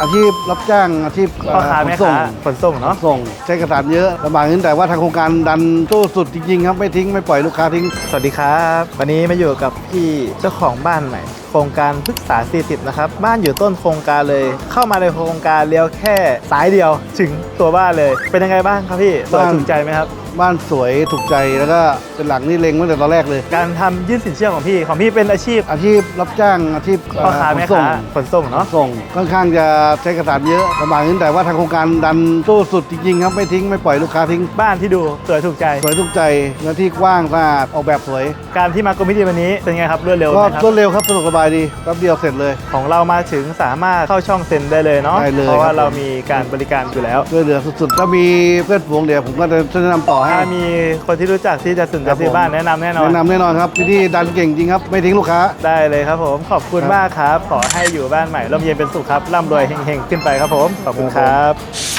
อาชีพรับจ้างอาชีพพ่อค้าเอ่อแม่ขนส่งค้าขนส่งขเนาะนส่ง ใช้เอกสารเยอะลำบากนิดแต่ว่าทางโครงการดันตู้สุดจริงๆครับไม่ทิ้งไม่ปล่อยลูกค้าทิ้ง สวัสดีครับ วันนี้มาอยู่กับพี่เจ้าของบ้านใหม่ โครงการพฤกษา 40 นะครับ บ้านอยู่ต้นโครงการเลย เข้ามาในโครงการเลี้ยวแค่สายเดียว ถึงตัวบ้านเลย เป็นยังไงบ้างครับพี่สวยบ้าน ถูกใจไหมครับ บ้านสวยถูกใจแล้วก็เป็นหลังนี่เล็งตั้งแต่ตอนแรกเลย การทำยื่นสินเชื่อของพี่ของพี่เป็นอาชีพอาชีพรับจ้างอาชีพพ่อค้าเอ่อแม่ขนส่งค้าขนส่งขเนาะนส่งค่อนข้างจะใช้เอกสารเยอะลำบากนิดแต่ว่าทางโครงการดันตู้สุดจริงๆครับไม่ทิ้งไม่ปล่อยลูกค้าทิ้ง บ้านที่ดูสวยถูกใจ สวยถูกใจเนื้อที่กว้างสะอาดออกแบบสวย การที่มากรมพิธีวันนี้เป็นไงครับรวดเร็วไหก็มครับรวดเร็วครับสะดวกสบายดีแป๊บเดียวเสร็จเลย ของเรามาถึงสามารถเข้าช่องเซ็นได้เลยเนาะได้เลยเพราะว่าครับ เรามีการบริการอยู่แล้ว ช่วยเหลือสุดๆถ้ามีเพื่อนฝูงเดี๋ยวผมก็จะช่วยแนะนำต่อให้ถ้ามีคนที่รู้จักที่จะสนใจครับซื้อผมบ้านแนะนำแน่นอน แนะนำแน่นอนครับที่นี่ดันเก่งจริงครับ ไม่ทิ้งลูกค้า ได้เลยครับผม ขอบคุณครับมากครับ ขอให้อยู่บ้านใหม่ร่มเย็นเป็นสุขครับ ร่ำรวยเฮงๆ ขึ้นไปครับผม ขอบคุณครับ